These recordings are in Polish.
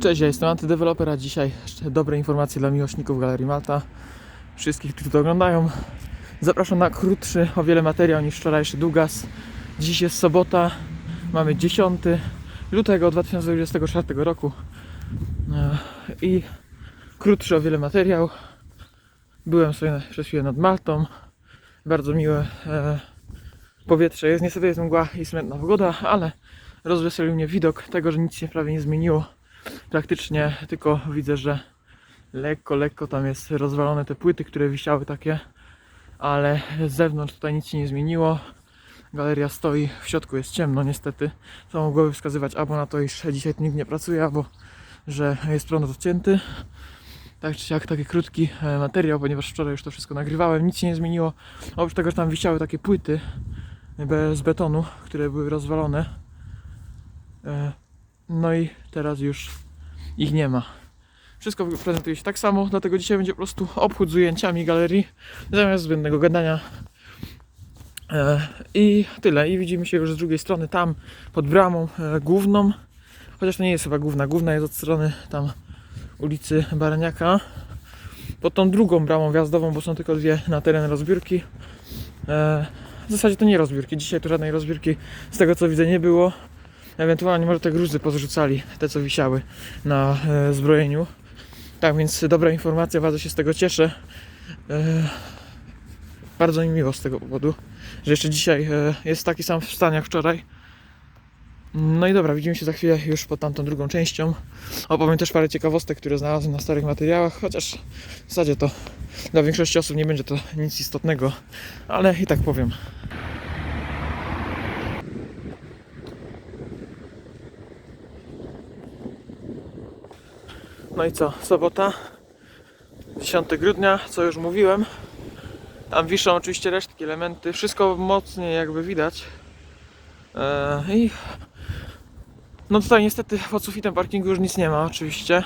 Cześć, ja jestem Antydeweloper, a dzisiaj jeszcze dobre informacje dla miłośników Galerii Malta. Wszystkich, którzy to oglądają. Zapraszam na krótszy o wiele materiał niż wczorajszy Dugas. Dziś jest sobota, mamy 10 lutego 2024 roku E, i krótszy o wiele materiał. Byłem sobie przez chwilę nad Maltą. Bardzo miłe e, powietrze jest. Niestety jest mgła i smętna pogoda, ale rozweselił mnie widok tego, że nic się prawie nie zmieniło praktycznie tylko widzę, że lekko, lekko tam jest rozwalone te płyty, które wisiały takie, ale z zewnątrz tutaj nic się nie zmieniło. Galeria stoi, w środku jest ciemno niestety. Co mogłoby wskazywać albo na to, iż dzisiaj nikt nie pracuje, albo że jest prąd odcięty. Tak czy siak taki krótki e, materiał, ponieważ wczoraj już to wszystko nagrywałem, nic się nie zmieniło. Oprócz tego, że tam wisiały takie płyty be- z betonu, które były rozwalone. No i teraz już ich nie ma. Wszystko prezentuje się tak samo, dlatego dzisiaj będzie po prostu obchód z ujęciami galerii zamiast zbędnego gadania. E, I tyle. I widzimy się już z drugiej strony, tam pod bramą e, główną. Chociaż to nie jest chyba główna. Główna jest od strony tam ulicy Baraniaka. Pod tą drugą bramą wjazdową, bo są tylko dwie na teren rozbiórki. E, w zasadzie to nie rozbiórki. Dzisiaj tu żadnej rozbiórki z tego co widzę nie było. Ewentualnie może te gruzy pozrzucali, te co wisiały na e, zbrojeniu. Tak więc dobra informacja, bardzo się z tego cieszę. E, bardzo mi miło z tego powodu, że jeszcze dzisiaj e, jest taki sam stan jak wczoraj. No i dobra, widzimy się za chwilę już pod tamtą drugą częścią. Opowiem też parę ciekawostek, które znalazłem na starych materiałach, chociaż w zasadzie to dla większości osób nie będzie to nic istotnego, ale i tak powiem. No i co, sobota, 10 grudnia, co już mówiłem. Tam wiszą oczywiście resztki, elementy, wszystko mocniej jakby widać. Eee, I no tutaj niestety pod sufitem parkingu już nic nie ma oczywiście.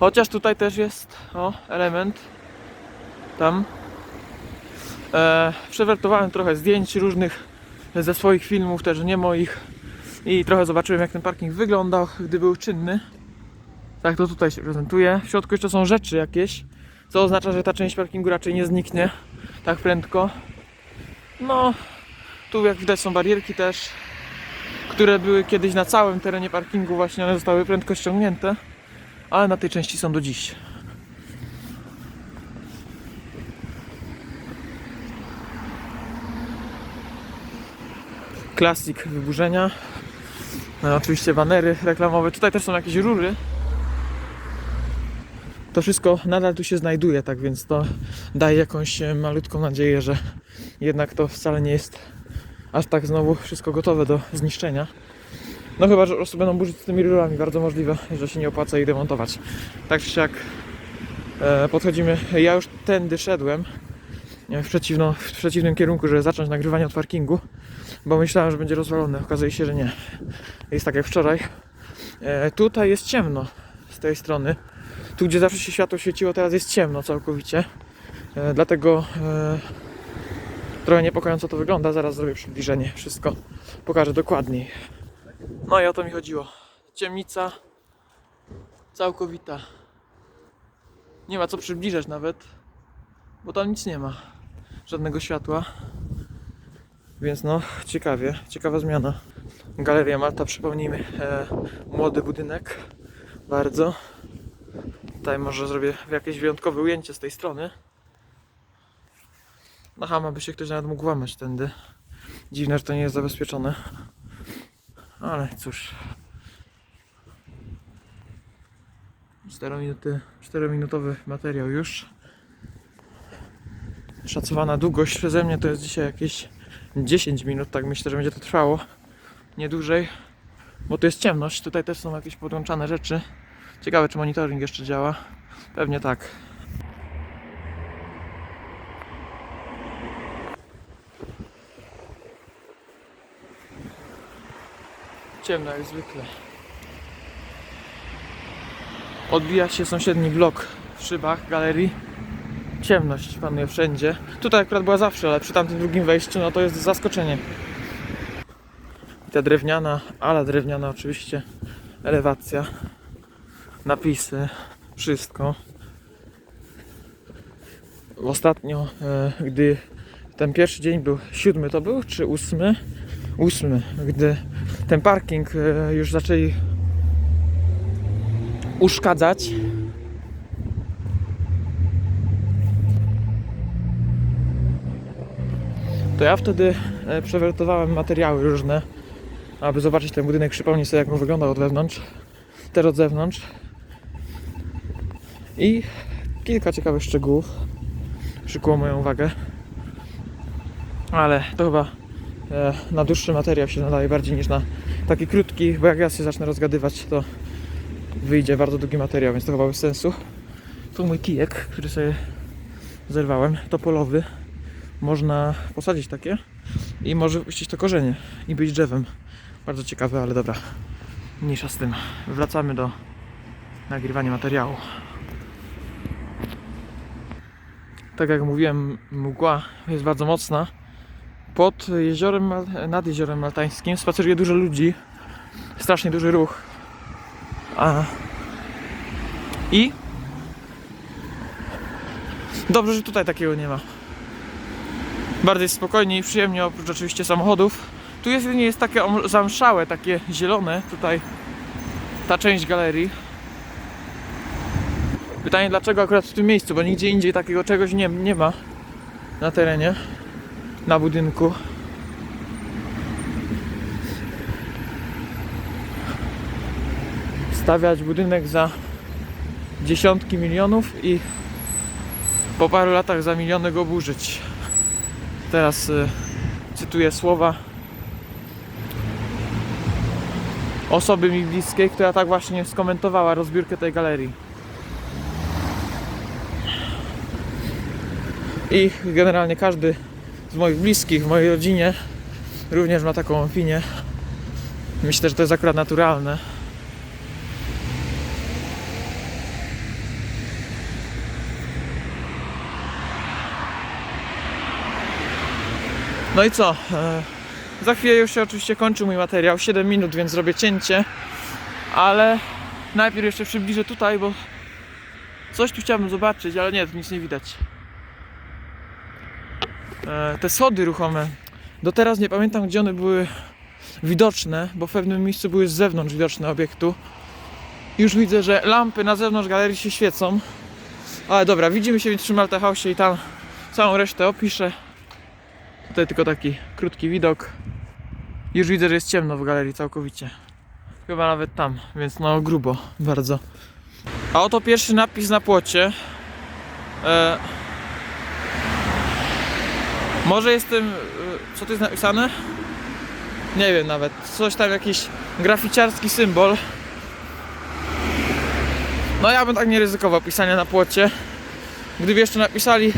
Chociaż tutaj też jest o element tam. Eee, przewertowałem trochę zdjęć różnych ze swoich filmów, też nie moich. I trochę zobaczyłem jak ten parking wyglądał, gdy był czynny. Tak to tutaj się prezentuje. W środku jeszcze są rzeczy jakieś, co oznacza, że ta część parkingu raczej nie zniknie tak prędko. No, tu jak widać są barierki też, które były kiedyś na całym terenie parkingu, właśnie one zostały prędko ściągnięte, ale na tej części są do dziś. Klasik wyburzenia. No, oczywiście banery reklamowe. Tutaj też są jakieś rury, to wszystko nadal tu się znajduje, tak więc to daje jakąś e, malutką nadzieję, że jednak to wcale nie jest aż tak znowu wszystko gotowe do zniszczenia. No chyba, że po prostu będą burzyć z tymi rurami, bardzo możliwe, że się nie opłaca ich demontować. Tak czy siak e, podchodzimy, ja już tędy szedłem e, w, przeciwno, w przeciwnym kierunku, żeby zacząć nagrywanie od parkingu, bo myślałem, że będzie rozwalone, okazuje się, że nie. Jest tak jak wczoraj. E, tutaj jest ciemno z tej strony. Tu, gdzie zawsze się światło świeciło, teraz jest ciemno całkowicie. E, dlatego e, trochę niepokojąco to wygląda. Zaraz zrobię przybliżenie. Wszystko pokażę dokładniej. No i o to mi chodziło. Ciemnica całkowita. Nie ma co przybliżać nawet, bo tam nic nie ma. Żadnego światła. Więc no, ciekawie, ciekawa zmiana. Galeria Malta, przypomnijmy, e, młody budynek. Bardzo. Tutaj może zrobię jakieś wyjątkowe ujęcie z tej strony. Na hama by się ktoś nawet mógł łamać tędy. Dziwne, że to nie jest zabezpieczone. Ale cóż. 4 minuty, 4 minutowy materiał już. Szacowana długość przeze mnie to jest dzisiaj jakieś 10 minut, tak myślę, że będzie to trwało. Nie dłużej, bo tu jest ciemność. Tutaj też są jakieś podłączane rzeczy. Ciekawe, czy monitoring jeszcze działa. Pewnie tak. Ciemno jak zwykle. Odbija się sąsiedni blok w szybach galerii. Ciemność panuje wszędzie. Tutaj akurat była zawsze, ale przy tamtym drugim wejściu no to jest zaskoczenie. I ta drewniana, ala drewniana oczywiście, elewacja napisy, wszystko. Ostatnio, e, gdy ten pierwszy dzień był siódmy, to był, czy ósmy? Ósmy, gdy ten parking e, już zaczęli uszkadzać. To ja wtedy e, przewertowałem materiały różne, aby zobaczyć ten budynek, przypomnieć sobie jak on wyglądał od wewnątrz, też od zewnątrz. I kilka ciekawych szczegółów przykuło moją uwagę. Ale to chyba e, na dłuższy materiał się nadaje bardziej niż na taki krótki, bo jak ja się zacznę rozgadywać, to wyjdzie bardzo długi materiał, więc to chyba bez sensu. Tu mój kijek, który sobie zerwałem, topolowy. Można posadzić takie i może wypuścić to korzenie i być drzewem. Bardzo ciekawe, ale dobra. Mniejsza z tym. Wracamy do nagrywania materiału. Tak jak mówiłem, mgła jest bardzo mocna. Pod jeziorem, nad jeziorem maltańskim spaceruje dużo ludzi. Strasznie duży ruch. A... I dobrze, że tutaj takiego nie ma. Bardziej spokojnie i przyjemnie, oprócz oczywiście samochodów. Tu jest, nie jest takie zamszałe, takie zielone, tutaj ta część galerii. Pytanie dlaczego akurat w tym miejscu, bo nigdzie indziej takiego czegoś nie, nie ma na terenie, na budynku. Stawiać budynek za dziesiątki milionów i po paru latach za miliony go burzyć. Teraz y, cytuję słowa osoby mi bliskiej, która tak właśnie skomentowała rozbiórkę tej galerii. I generalnie każdy z moich bliskich, w mojej rodzinie również ma taką opinię. Myślę, że to jest akurat naturalne. No i co? E, za chwilę już się oczywiście kończy mój materiał. 7 minut, więc zrobię cięcie. Ale najpierw jeszcze przybliżę tutaj, bo coś tu chciałbym zobaczyć, ale nie, tu nic nie widać. E, te schody ruchome. Do teraz nie pamiętam, gdzie one były widoczne, bo w pewnym miejscu były z zewnątrz widoczne obiektu. Już widzę, że lampy na zewnątrz galerii się świecą. Ale dobra, widzimy się więc przy Malta House i tam całą resztę opiszę. Tutaj tylko taki krótki widok. Już widzę, że jest ciemno w galerii całkowicie. Chyba nawet tam, więc no grubo bardzo. A oto pierwszy napis na płocie. E... Może jestem. e, Co tu jest napisane? Nie wiem nawet. Coś tam jakiś graficiarski symbol. No ja bym tak nie ryzykował pisania na płocie. Gdyby jeszcze napisali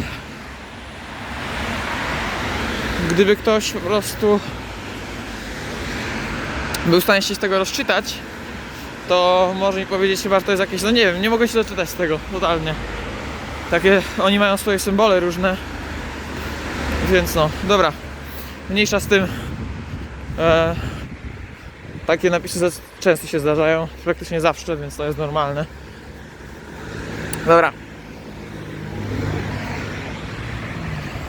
gdyby ktoś po prostu był w stanie się z tego rozczytać, to może mi powiedzieć chyba, że to jest jakieś, no nie wiem, nie mogę się doczytać z tego, totalnie. Takie, oni mają swoje symbole różne, więc no, dobra, mniejsza z tym. E, takie napisy często się zdarzają, praktycznie zawsze, więc to jest normalne. Dobra.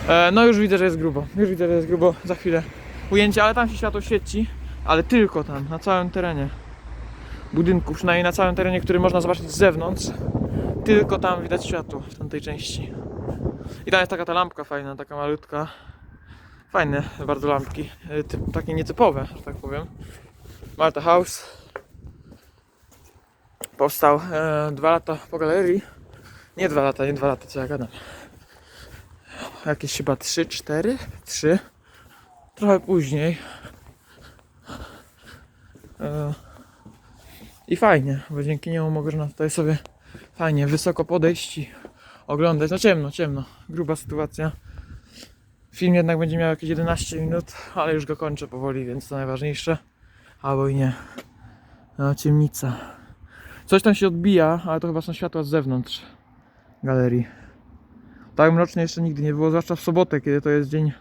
E, no już widzę, że jest grubo. Już widzę, że jest grubo. Za chwilę ujęcie, ale tam się światło świeci. Ale tylko tam, na całym terenie budynku, przynajmniej na całym terenie, który można zobaczyć z zewnątrz. Tylko tam widać światło w tamtej części. I tam jest taka ta lampka fajna, taka malutka. Fajne bardzo lampki. e, Typ, takie nietypowe, że tak powiem. Malta House. Powstał e, dwa lata po galerii. Nie dwa lata, nie dwa lata, co ja gadam jakieś chyba 3, 4, 3. Trochę później. E, I fajnie, bo dzięki niemu można tutaj sobie fajnie, wysoko podejść i oglądać. No ciemno, ciemno, gruba sytuacja. Film jednak będzie miał jakieś 11 minut, ale już go kończę powoli, więc to najważniejsze. Albo i nie. No, ciemnica. Coś tam się odbija, ale to chyba są światła z zewnątrz galerii. Tak mrocznie jeszcze nigdy nie było, zwłaszcza w sobotę, kiedy to jest dzień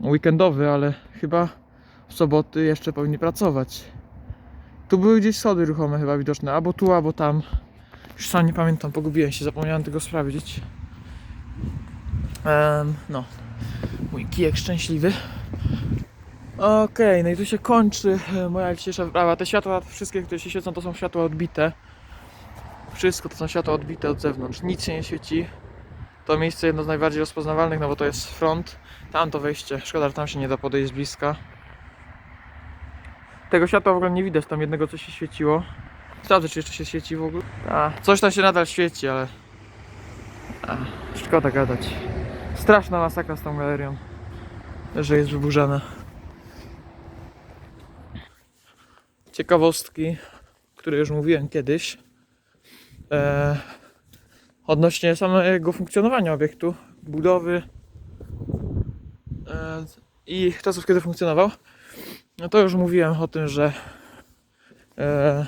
weekendowy, ale chyba w soboty jeszcze powinni pracować. Tu były gdzieś schody ruchome chyba widoczne, albo tu, albo tam. Już sam nie pamiętam, pogubiłem się, zapomniałem tego sprawdzić. No, mój kijek szczęśliwy. Okej, no i tu się kończy e, moja dzisiejsza wyprawa. Te światła, wszystkie, które się świecą, to są światła odbite. Wszystko to są światła odbite od zewnątrz. Nic się nie świeci. To miejsce jedno z najbardziej rozpoznawalnych, no bo to jest front. Tam to wejście. Szkoda, że tam się nie da podejść z bliska. Tego światła w ogóle nie widać, tam jednego co się świeciło. Sprawdzę, czy jeszcze się świeci w ogóle. A, coś tam się nadal świeci, ale... A, szkoda gadać. Straszna masakra z tą galerią, że jest wyburzana. Ciekawostki, które już mówiłem kiedyś. E, odnośnie samego funkcjonowania obiektu, budowy e, i czasów, kiedy funkcjonował. No to już mówiłem o tym, że e,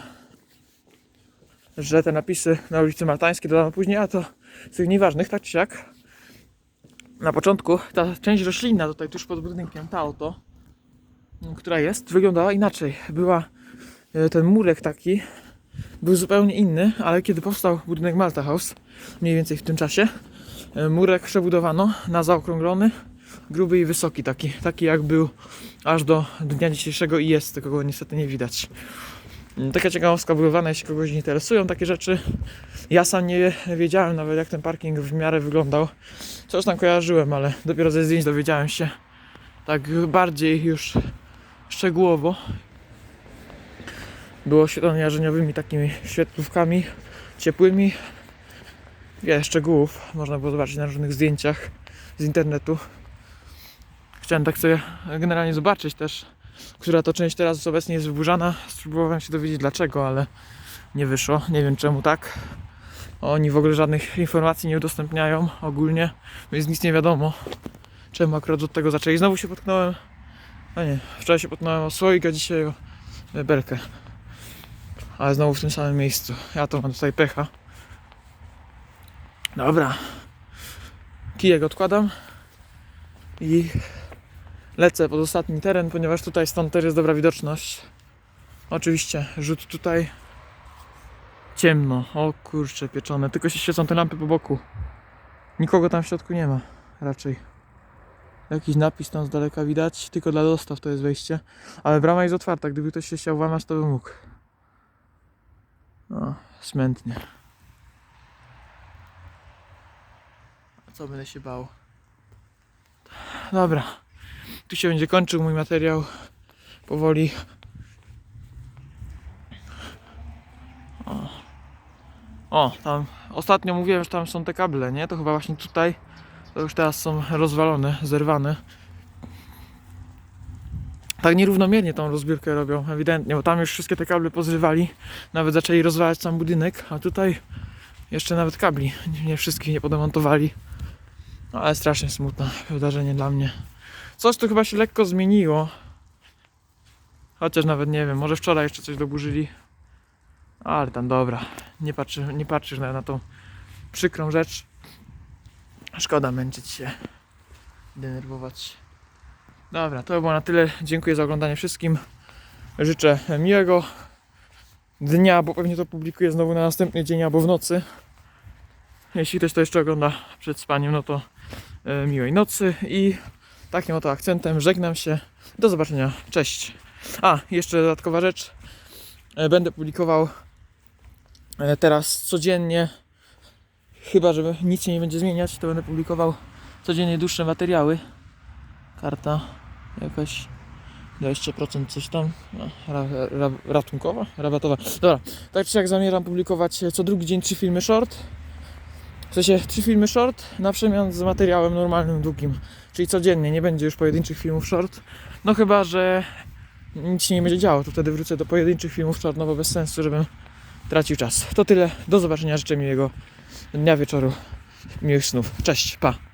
że te napisy na ulicy Maltańskiej dodano później, a to z tych nieważnych, tak czy siak. Na początku ta część roślinna tutaj tuż pod budynkiem, ta oto, która jest, wyglądała inaczej. Była e, ten murek taki, był zupełnie inny, ale kiedy powstał budynek Malta House, mniej więcej w tym czasie, e, murek przebudowano na zaokrąglony, gruby i wysoki taki, taki jak był aż do dnia dzisiejszego i jest, tylko go niestety nie widać. Mm, Taka ciekawostka budowana, jeśli kogoś interesują takie rzeczy. Ja sam nie wiedziałem nawet jak ten parking w miarę wyglądał. Coś tam kojarzyłem, ale dopiero ze zdjęć dowiedziałem się tak bardziej już szczegółowo. Było oświetlone jarzeniowymi takimi świetlówkami ciepłymi. Wiele szczegółów można było zobaczyć na różnych zdjęciach z internetu. Chciałem tak sobie generalnie zobaczyć też, która to część teraz obecnie jest wyburzana. Spróbowałem się dowiedzieć dlaczego, ale nie wyszło. Nie wiem czemu tak. Oni w ogóle żadnych informacji nie udostępniają ogólnie, więc nic nie wiadomo. Czemu akurat od tego zaczęli. Znowu się potknąłem. A nie, wczoraj się potknąłem o słoik, a dzisiaj o belkę. Ale znowu w tym samym miejscu. Ja to mam tutaj pecha. Dobra. Kijek odkładam i lecę pod ostatni teren, ponieważ tutaj stąd też jest dobra widoczność. Oczywiście rzut tutaj ciemno. O kurcze pieczone, tylko się świecą te lampy po boku. Nikogo tam w środku nie ma raczej. Jakiś napis tam z daleka widać, tylko dla dostaw to jest wejście. Ale brama jest otwarta, gdyby ktoś się chciał włamać, to by mógł. No, smętnie. Co będę się bał? Dobra. Tu się będzie kończył mój materiał. Powoli. O. tam. Ostatnio mówiłem, że tam są te kable, nie? To chyba właśnie tutaj. To już teraz są rozwalone, zerwane. Tak nierównomiernie tą rozbiórkę robią, ewidentnie, bo tam już wszystkie te kable pozrywali. Nawet zaczęli rozwalać sam budynek, a tutaj jeszcze nawet kabli nie wszystkich nie podemontowali. No, ale strasznie smutne wydarzenie dla mnie. Coś tu chyba się lekko zmieniło. Chociaż nawet nie wiem, może wczoraj jeszcze coś doburzyli. Ale tam dobra. Nie, patrzy, nie patrzysz na, na tą przykrą rzecz. Szkoda męczyć się, denerwować. Dobra, to by było na tyle. Dziękuję za oglądanie wszystkim. Życzę miłego dnia, bo pewnie to publikuję znowu na następny dzień albo w nocy. Jeśli ktoś to jeszcze ogląda przed spaniem, no to e, miłej nocy i takim oto akcentem żegnam się. Do zobaczenia. Cześć. A, jeszcze dodatkowa rzecz. E, Będę publikował e, teraz codziennie, chyba że nic się nie będzie zmieniać, to będę publikował codziennie dłuższe materiały. Karta jakaś 20% coś tam. Ra, ra, ratunkowa? Rabatowa. Dobra, tak czy jak zamierzam publikować co drugi dzień trzy filmy short. W sensie trzy filmy short na przemian z materiałem normalnym, długim. Czyli codziennie, nie będzie już pojedynczych filmów short. No chyba, że nic się nie będzie działo, to wtedy wrócę do pojedynczych filmów short, no bo bez sensu, żebym tracił czas. To tyle, do zobaczenia, życzę miłego dnia, wieczoru, miłych snów. Cześć, pa!